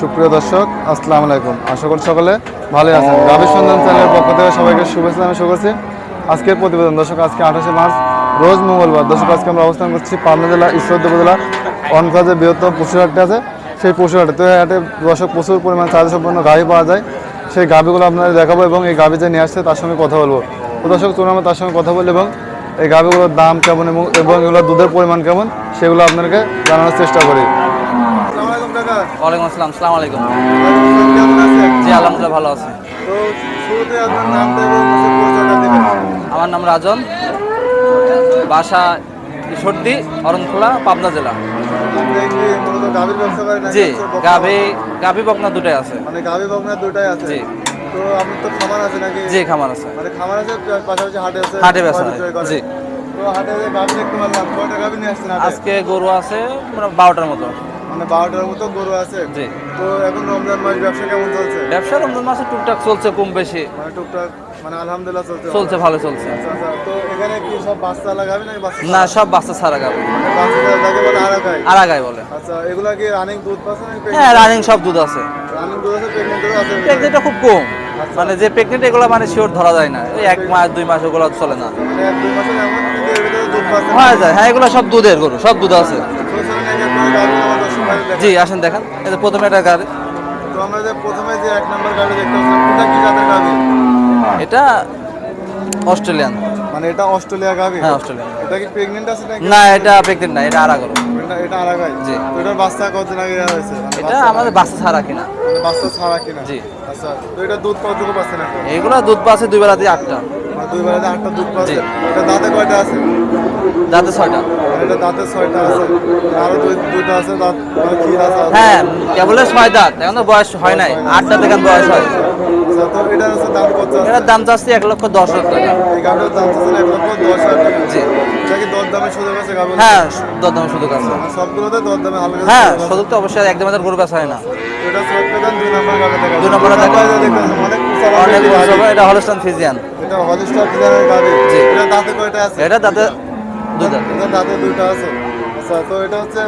সুপ্রিয় দর্শক, আসসালামু আলাইকুম। আশা করি সকলে ভালো আছেন। গাভী সন্ধান চ্যানেলের পক্ষ থেকে সবাইকে শুভেচ্ছা আমি করছি আজকের প্রতিবেদন, দর্শক, আজকে আঠাশে মার্চ, রোজ মঙ্গলবার। দর্শক, আজকে আমরা অবস্থান করছি পাবনা জেলা ঈশ্বর উপজেলা, অনকাজে বৃহত্তম পশুর হাটে আছে। সেই পশুর হাটে তো হাটে দর্শক প্রচুর পরিমাণ চার্জ সম্পন্ন গাভী পাওয়া যায়। সেই গাভীগুলো আপনাদের দেখাবো এবং এই গাভী যে নিয়ে আসছে তার সঙ্গে কথা বলব। তো দর্শক, চলুন আমরা তার সঙ্গে কথা বলি এবং এই গাভীগুলোর দাম কেমন এবং এগুলোর দুধের পরিমাণ কেমন, সেগুলো আপনাদেরকে জানানোর চেষ্টা করি। ওয়ালাইকুম আসসালাম সালাম আলাইকুম। জি আলহামদুলিল্লাহ ভালো আছে। আমার নাম রাজন বাসা সর্দি অরণখোলা পাবনা জেলা। আপনি ব্যবসা জি গাভি গাভি বকনা দুটাই আছে। মানে গাভী বকনা দুটাই আছে। জি। তো আপনার তো খামার আছে নাকি? জি খামার আছে। মানে খামার আছে পাশাপাশি হাটে আছে হাটে করেন। জি। তো হাটে গাভী দেখতে পারলাম কয়টা গাভী নিয়ে আসছেন? আজকে গরু আছে বারোটার মতো। মানে বারোটার মতো গরু আছে। জি। তো এখন রমজান মাস ব্যবসা কেমন চলছে? ব্যবসা রমজান মাসে টুকটাক চলছে কম বেশি। মানে টুকটাক মানে আলহামদুলিল্লাহ চলছে চলছে ভালো। চলছে। আচ্ছা আচ্ছা তো এখানে কি সব বাচ্চা লাগাবে নাকি বাচ্চা না সব বাচ্চা ছাড়া গাভি মানে বাচ্চা যাকে বলে আরাকাই আর আগায় বলে। আচ্ছা এগুলা কি রানিং দুধ পাচ্ছে হ্যাঁ রানিং সব দুধ আছে। রানিং দুধ আছে প্রেগনেন্ট দুধ আছে। প্রেগনেন্টটা খুব কম। মানে যে প্রেগনেন্ট এগুলো মানে শিওর ধরা যায় না। ওই এক মাস দুই মাস ওগুলো চলে না। হয়ে যায়। হ্যাঁ এগুলো সব দুধের গরু সব দুধ আছে। জি আসেন দেখেন। যে প্রথমে একটা গাড়ি। তো আমরা যে প্রথমে যে এক নম্বর গাড়ি দেখতে পাচ্ছিলাম এটা কি জাতের গাড়ি? এটা অস্ট্রেলিয়ান। মানে এটা অস্ট্রেলিয়া গাড়ি? হ্যাঁ অস্ট্রেলিয়ান এটা কি প্রেগনেন্ট আছে নাকি? না এটা প্রেগনেন্ট না এটা আড়া গরু এটা এটা আরাকাই জি। তো এটার বাচ্চা কতদিন আগে হয়েছে? মানে এটা আমাদের বাচ্চা ছাড়া কিনা। মানে বাচ্চা ছাড়া কিনা? জি। আচ্ছা তো এটা দুধ কতটুকু পাচ্ছে না এইগুলো দুধ পাচ্ছে দুই বেলা দিয়ে আটটা। দুই বেলাতে আটটা দুধ পাচ্ছে জি। এটা দাঁতে কয়টা আছে? দাঁতে ছয়টা। এটা দাঁতে ছয়টা আছে। আরও দুই দুটো আছে দাঁত মানে ক্ষীর আছে। হ্যাঁ কেবল ছয় দাঁত। এখন বয়স হয় নাই। আটটা থেকে বয়স হয়। তো এটা হচ্ছে দাম কত আছে? এটার দাম চাচ্ছি এক লক্ষ দশ হাজার টাকা। এই গাড়িটার দাম এক লক্ষ দশ হাজার টাকা। জি। এটা কি দর দামে সুযোগ আছে হ্যাঁ দরদামের সুযোগ আছে। সবগুলোতে দর হালকা হ্যাঁ সুযোগ তো অবশ্যই একদম আমাদের গরু বেচা হয় না। এটা সব দুই নম্বর গাড়ি। দুই নম্বরে অনেক অনেক লম্বা গরু গাড়ি। সব- এটা হলস্টান ফিজিয়ান এটা হলিস্টার ডিজাইনের গাড়ি। জি। এটা দাঁতে কয়টা আছে? এটা দাঁতে দুই এটা দাঁতে দুইটা আছে। আচ্ছা তো এটা হচ্ছে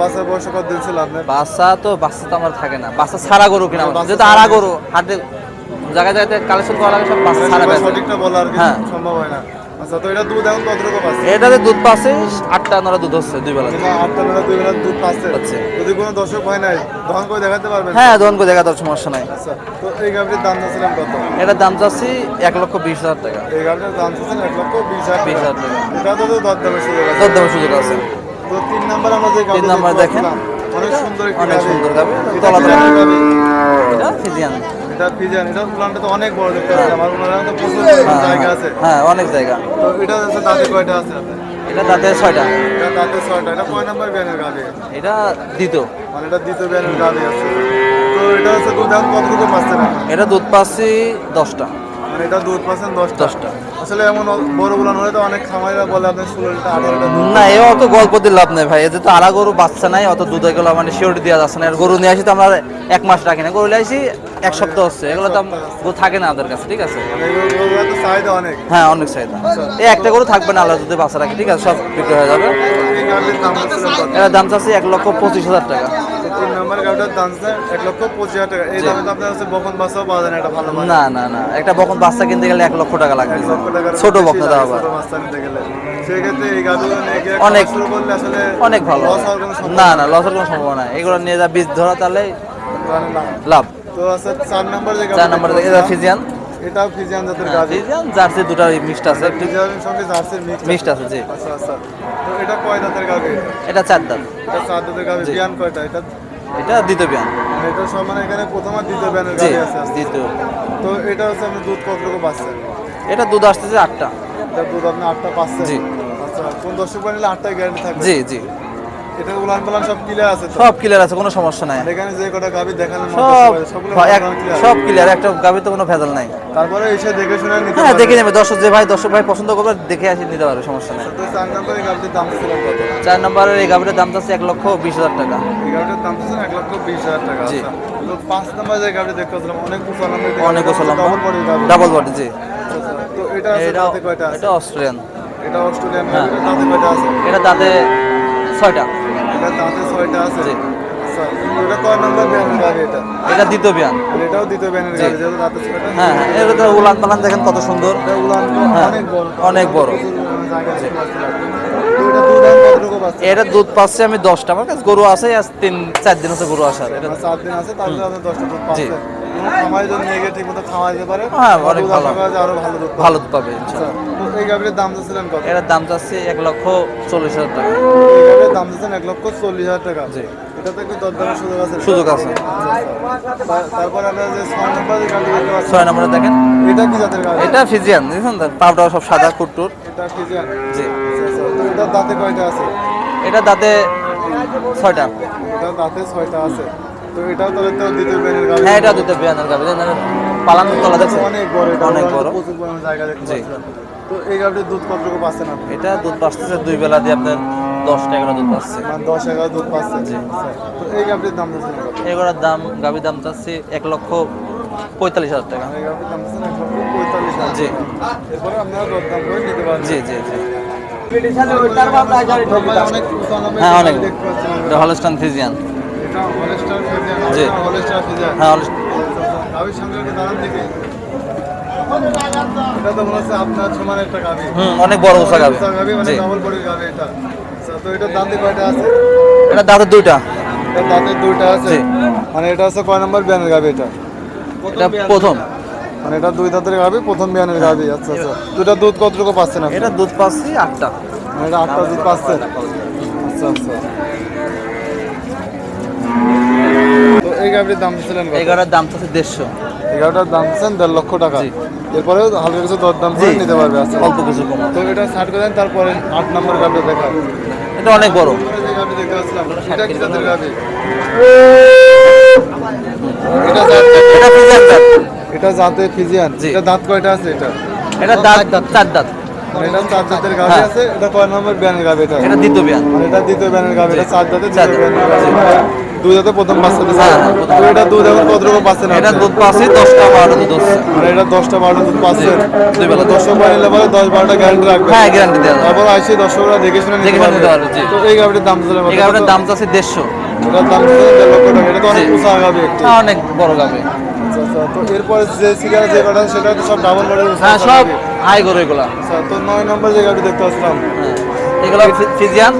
বাচ্চা বয়স কত দিন ছিল আপনার? বাচ্চা তো বাচ্চা তো আমার থাকে না। বাচ্চা ছাড়া গরু কিনা। যেহেতু আড়া গরু। হাটে জায়গায় জায়গায় কালেকশন করা লাগে সব বাচ্চা ছাড়া সবাই সঠিকটা বলা আর কি হ্যাঁ। সম্ভব হয় না। আচ্ছা তো এটা দুধ এখন কতটুকু পাচ্ছে এটাতে দুধ পাচ্ছে আটটা নটা দুধ হচ্ছে দুই বেলা আটটা বেলা দুই বেলা দুধ পাচ্ছে। পাচ্ছে। যদি কোনো দর্শক হয় নাই দহন করে দেখাতে পারবেন? হ্যাঁ দোকান করে দেখা তোর সমস্যা নাই। আচ্ছা তো এই গাড়ির দাম চাচ্ছিলাম কত? এটার দাম চাচ্ছি এক লক্ষ বিশ হাজার টাকা। এই গাড়ির দাম চাচ্ছেন এক লক্ষ বিশ হাজার বিশ হাজার টাকা। এটা তো দর দামের সুযোগ আছে। দর দামের সুযোগ আছে। তো তিন নাম্বার আমরা যে তিন নাম্বার দেখেন। অনেক সুন্দর অনেক সুন্দর। এটা তলা এটা ফিজিয়ান। এটা ফিজান এটা প্লান্টটা তো অনেক বড় দেখতে পাচ্ছি আমার ওনার তো প্রচুর জায়গা আছে। হ্যাঁ অনেক জায়গা। তো এটা হচ্ছে দাঁতে কয়টা আছে এটা দাঁতে ছয়টা। এটা দাঁতে ছয়টা এটা কয় নাম্বার ব্যানের গাড়ি এটা দ্বিতীয়। মানে এটা দ্বিতীয় ব্যানের আছে। তো এটা দুধ এখন কতটুকু পাচ্ছে না? এটা দুধ পাচ্ছি দশটা। মানে এটা দুধ পাচ্ছেন দশটা? দশটা। আসলে এমন বড় গুলান হলে তো অনেক খামারিরা বলে আপনি ষোলোটা আঠারোটা দুধ না এ অত গল্প দিয়ে লাভ নেই ভাই এতে তো গরু বাচ্চা নাই অত দুধ এগুলো মানে দেওয়া যাচ্ছে না। আর গরু নিয়ে আসি তো আমরা এক মাস রাখি না গরু নিয়ে আসি এক সপ্তাহ হচ্ছে এগুলো তো থাকে না আমাদের কাছে ঠিক আছে? হ্যাঁ অনেক চাহিদা। এই একটা গরু থাকবে না আল্লাহ যদি বাচ্চা রাখি ঠিক আছে? সব বিক্রি হয়ে যাবে। গাড়ির দাম চাচ্ছি এক লক্ষ পঁচিশ হাজার টাকা। না ভালো না না না একটা বকন বাচ্চা কিনতে গেলে এক লক্ষ টাকা লাগবে। ছোট বকনা দেওয়া আবার। অনেক- অনেক ভালো। না না লসের কোনো সম্ভাবনা এগুলো নিয়ে যা বীজ ধরা তাহলে লাভ। তো আছে চার নম্বর যে চার নম্বরে এটা ফিজিয়ান এটাও ফিজিয়ান জাতের ফিজিয়ান জার্সি দুটা মিক্সড আছে। ফিজিয়ানের সঙ্গে জার্সির মিক্স মিক্সড আছে জি। আচ্ছা আচ্ছা। তো এটা কয় দাঁতের গাড়ি এটা? চার এটা চার দাঁতের গাড়ি। বিয়ান কয়টা? এটা এটা দ্বিতীয় বিয়ান এটা সব মানে এখানে প্রথম আর দ্বিতীয় বিয়ানের আছে। দ্বিতীয়। তো এটা হচ্ছে আপনি দুধ কতটুকু পাচ্ছেন এটা দুধ আসতেছে আটটা। এটা দুধ আপনি আটটা পাচ্ছেন জি। আচ্ছা কোন দর্শক বানিলে আটটায় গ্যারান্টি থাকবে? জি জি। এটা উলান পালান সব ক্লিয়ার আছে সব ক্লিয়ার আছে কোনো সমস্যা নাই। এখানে যে কটা গাভি দেখালেন সব সব ক্লিয়ার একটা গাভি তো কোনো ভেজাল নাই। তারপরে এসে দেখে শুনে নিতে হ্যাঁ দেখে নেবে দর্শক যে ভাই দর্শক ভাই পছন্দ করবে দেখে আসি নিতে পারবে সমস্যা নাই। চার নম্বরে গাভিটির দাম ছিল কত? চার নম্বরের এই গাভিটার দাম চাচ্ছে এক লক্ষ বিশ হাজার টাকা। এই গাভিটার দাম ছিল এক লক্ষ বিশ হাজার টাকা জি। আচ্ছা। পাঁচ নম্বরে যে গাভিটি দেখতে পাচ্ছিলাম অনেক উঁচা লম্বা অনেক উঁচু লম্বা। ডবল বডি ডাবল বডি জি। তো এটা আছে এটা কয়টা এটা অস্ট্রেলিয়ান এটা অস্ট্রেলিয়ান হ্যাঁ। দাঁতে কয়টা আছে? এটা দাঁতে ছয়টা। এটা দাঁতে ছয়টা আছে। জি। তো এটা কয় নম্বর ব্যান্ড গাড়ি এটা? এটা দ্বিতীয় বিয়ান এটাও দ্বিতীয় ব্যানের গাড়ি যেহেতু রাতে ছোট হ্যাঁ হ্যাঁ এটা তো উলান পালান দেখেন কত সুন্দর। উলান হ্যাঁ, অনেক বড়। অনেক বড়। এটা দুধ পাচ্ছে আমি দশটা। আমার কাছে গরু আছে আজ তিন চার দিন আছে গরু আসার। এটা চার দিন আছে তাহলে দশটা দুধ। খামারে যদি নিয়ে গিয়ে ঠিক মতো খাওয়া যেতে পারে। হ্যাঁ, অনেক ভালো। আরও ভালো দুধ ভালো দুধ পাবে আচ্ছা, তো এই গাভীর দাম দিচ্ছিলেন কত? এটার দাম চাচ্ছে এক লক্ষ চল্লিশ হাজার টাকা। এই গাভীর দাম দিচ্ছেন এক লক্ষ চল্লিশ হাজার টাকা। জি। এটাতে দরদামের সুযোগ আছে? সুযোগ আছে। তারপর আমরা যে ছয় নম্বর যে গাভী দেখতে পাচ্ছি ছয় নম্বরে দেখেন। এটা কি জাতের গাভী? এটা ফিজিয়ান দেখছেন? পাউডার সব সাদা কুট্টুর। এটা? জি। এটার দাঁতে কয়টা আছে? এটা দাঁতে ছয়টা। এটা দাঁতে ছয়টা আছে। তো এটাও তাহলে তো দ্বিতীয় বেনের গাভী হ্যাঁ এটা দুটো বিয়ানের গাবি। পালান তলা দেখছেন অনেক বড় এটা অনেক বড়। প্রচুর পরিমাণে জায়গা দেখতে তো এই দুধ কতটুকু পাচ্ছেন আপনি? এটা দুধ পাচ্ছে দুই বেলা দিয়ে আপনার দুধ পাচ্ছে। মানে দশ এগারো দুধ পাচ্ছেন জি। তো এই গাভীর দাম এগুলোর দাম দাম চাচ্ছি এক লক্ষ পঁয়তাল্লিশ হাজার টাকা। জি। এরপরে আপনারা দরদাম করে নিতে পারবেন। জি জি জি। ভাই, হ্যাঁ অনেক। Holstein Friesian. জি। হ্যাঁ এটা তো মনে হচ্ছে আপনার সমান একটা অনেক বড় গাবি। মানে ডাবল এটা। আচ্ছা, তো এটার দাঁতে কয়টা আছে? এটা দাঁতের দুইটা। দাঁতে দুইটা আছে? মানে এটা হচ্ছে কয় নম্বর বিয়ানের গাভী এটা? এটা প্রথম। মানে এটা দুই দাঁতের গাভী প্রথম বিয়ানের গাভী আচ্ছা আচ্ছা। তো দুধ কতটুকু পাচ্ছেন এটা দুধ পাচ্ছি আটটা। মানে এটা আটটা দুধ পাচ্ছেন? আচ্ছা আচ্ছা। তো এই গাভীর দাম দিচ্ছিলেন কত? এগারোটার দাম চাচ্ছে দেড়শো। এগারোটার দাম দিচ্ছেন দেড় লক্ষ টাকা। এরপরে হালকা কিছু দরদাম করে নিতে পারবে অল্প কিছু কম। তো এটা ষাট করে দেন তারপরে আট নম্বর গাভী দেখা এটা অনেক বড়। যে গাভী দেখতে পাচ্ছিলাম এটা কি জাতের গাভী এটা ফিজিয়ান দাঁত জাতে ফিজিয়ান। এটা দাঁত কয়টা আছে এটা? এটা দাঁত চার দাঁত। মানে এটা চার গাভী হ্যাঁ। আছে এটা কয় নম্বর ব্যানের গাভী এটা? এটা দ্বিতীয় বিয়ান। মানে এটা দ্বিতীয় ব্যানের গাভী এটা চার চার দ্বিতীয় জাতের। ব্যানের গাভী দুই জাতে প্রথম বাচ্চা দিচ্ছে হ্যাঁ, হ্যাঁ, তো এটা দুধ এখন কতটুকু পাচ্ছেন এটা দুধ পাচ্ছি দশটা বারোটা দুধ হচ্ছে মানে এটা দশটা বারোটা দুধ পাচ্ছেন দুই বেলা দশটা বাড়লে পরে দশ বারোটা গ্যারান্টি রাখবে। হ্যাঁ গ্যারান্টি দেওয়া তারপর আসি দর্শকরা দেখে শুনে দেখে শুনে নিতে পারবে তো এই গাভীর দাম দিলে এগারোটার দাম চাচ্ছে দেড়শো। এটার দাম দিলে দেড় লক্ষ টাকা। এটা তো অনেক উঁচা একটি। হ্যাঁ অনেক বড় গাবে আচ্ছা আচ্ছা। তো এরপরে যে সিগারেট যে কটা সেটা তো সব ডাবল হ্যাঁ সব হাই গরু এগুলা। আচ্ছা তো নয় নম্বর যে গাভী দেখতে হ্যাঁ। এগুলো ফিজিয়ান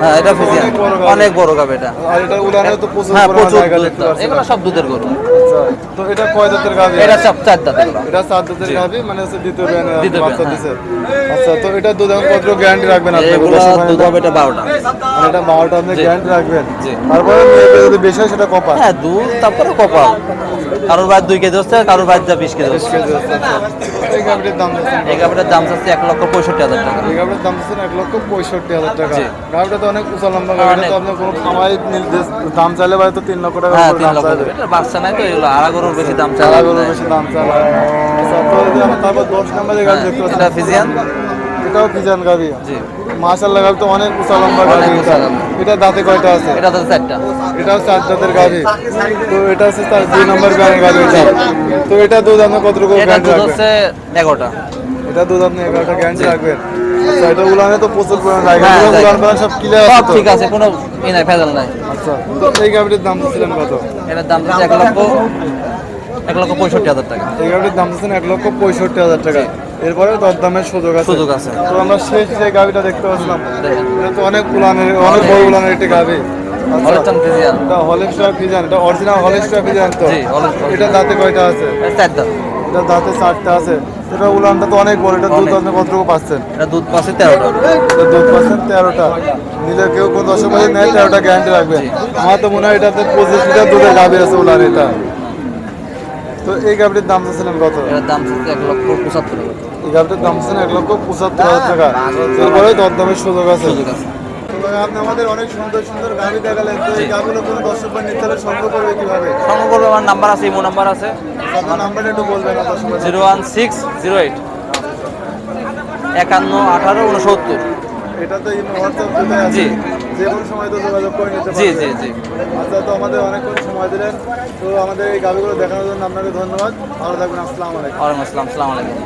হ্যাঁ এটা ফিজিয়ান অনেক বড় গাবে এটা। আর এটা উলানে তো প্রচুর হ্যাঁ প্রচুর এগুলো সব দুধের গরু। আচ্ছা তো এটা কয় জাতের গাভী? এটা সব চার দাঁত এটা সাত জাতের গাভী মানে হচ্ছে দ্বিতীয় ব্যানে বাচ্চা দিছে। আচ্ছা তো এটা দুধ এখন কত গ্যারান্টি রাখবেন আপনি এগুলো দুধ হবে এটা বারোটা। মানে এটা বারোটা আপনি গ্যারান্টি রাখবেন? তারপরে যদি বেশি সেটা কপা হ্যাঁ দুধ তারপরে কপাল। কারোর বাদ দুই কেজি হচ্ছে কারোর বাদ যা বিশ কেজি হচ্ছে। এই গাভীটির দাম এই গাবিটার দাম চাচ্ছে এক লক্ষ পঁয়ষট্টি হাজার টাকা। এই গাভীটির দাম দিচ্ছেন এক লক্ষ পঁয়ষট্টি হাজার টাকা। গাভীটা তো অনেক উঁচা লম্বা তো। আপনার কোনো নির্দেশ দাম চাইলে ভাই তো তিন লক্ষ টাকা হ্যাঁ তিন লক্ষ এটা বাচ্চা নাই তো এগুলো আড়া গরুর বেশি দাম চায় চারা গরু বেশি দাম আমরা তারপর দশ নম্বরে গাভী দেখতে পাচ্ছি। ফিজিয়ান? এটাও ফিজান গাভী জি। মাশাল্লাহ গাভী তো অনেক উঁচা লম্বা উঁচা এটা। এটা দাঁতে কয়টা আছে? এটা তো চারটা। এটা হচ্ছে আট জাতের গাভী তো এটা হচ্ছে তার দুই নম্বর ব্যানের গাভী এটা তো এটা দুধ আপনি কতটুকু এটা গ্যারান্টি দুধ হচ্ছে এগারোটা। এটা দুধ আপনি এগারোটা গ্যারান্টি রাখবেন। আচ্ছা এটা উলানে তো প্রচুর পরিমাণ জায়গা হ্যাঁ, উলান পালান সব ক্লিয়ার সব ঠিক আছে কোনো ই নাই ভেজাল নাই। আচ্ছা তো এই গাভীটির দাম দিচ্ছিলেন কত? এটার দাম হচ্ছে এক লক্ষ এক লক্ষ পঁয়ষট্টি হাজার টাকা। এই গাভীটির দাম দিচ্ছেন এক লক্ষ পঁয়ষট্টি হাজার টাকা। এরপরে দরদামের সুযোগ আছে। সুযোগ আছে। তো আমরা শেষ যে গাভীটা দেখতে পাচ্ছিলাম এটা তো অনেক উলানের অনেক বড় উলানের একটি গাভী আচ্ছা হলস্টান ফিজিয়ান। এটা হলেস্টার ফিজান এটা অরিজিনাল হলেস্টার তো। এটা দাঁতে কয়টা আছে? এটা এটা দাঁতে চারটা আছে। এটা উলানটা তো অনেক বড় এটা দুধ। আপনি কতটুকু পাচ্ছেন এটা দুধ পাচ্ছে তেরোটা। এটা দুধ পাচ্ছেন তেরোটা। নিলে কেউ কোন দশ মাসে নেয় তেরোটা গ্যারান্টি রাখবেন আমার তো মনে হয় এটাতে পঁচিশ লিটার দুধের গাভী আছে উলান এটা। তো এই গাভীটির দাম চাচ্ছিলেন কত? এটার দাম হচ্ছে এক লক্ষ পঁচাত্তর হাজার। এই গাভীটির দাম এক লক্ষ পঁচাত্তর হাজার টাকা। তারপরে দরদামের সুযোগ আছে। সুযোগ আছে। তো আপনি আমাদের অনেক সুন্দর সুন্দর দেখালেন। তো এই গাভীগুলো কোনো দর্শক বা নিতে হলে সংগ্রহ করবে কীভাবে? সঙ্গে করবে আমার নাম্বার আছে ইমো নাম্বার আছে। আপনার নাম্বারটা একটু বলবেন zero one six zero eight. একান্ন আঠারো উনসত্তর। এটা তো হোয়াটসঅ্যাপ জি। যে কোনো সময় তো যোগাযোগ করে নিতে জি জি জি। আচ্ছা তো আমাদের অনেকক্ষণ সময় দিলেন। তো আমাদের এই গাড়িগুলো দেখানোর জন্য আপনাকে ধন্যবাদ। ভালো থাকবেন আসসালামু আলাইকুম। ওয়ালাইকুম আসসালাম সালাম আলাইকুম।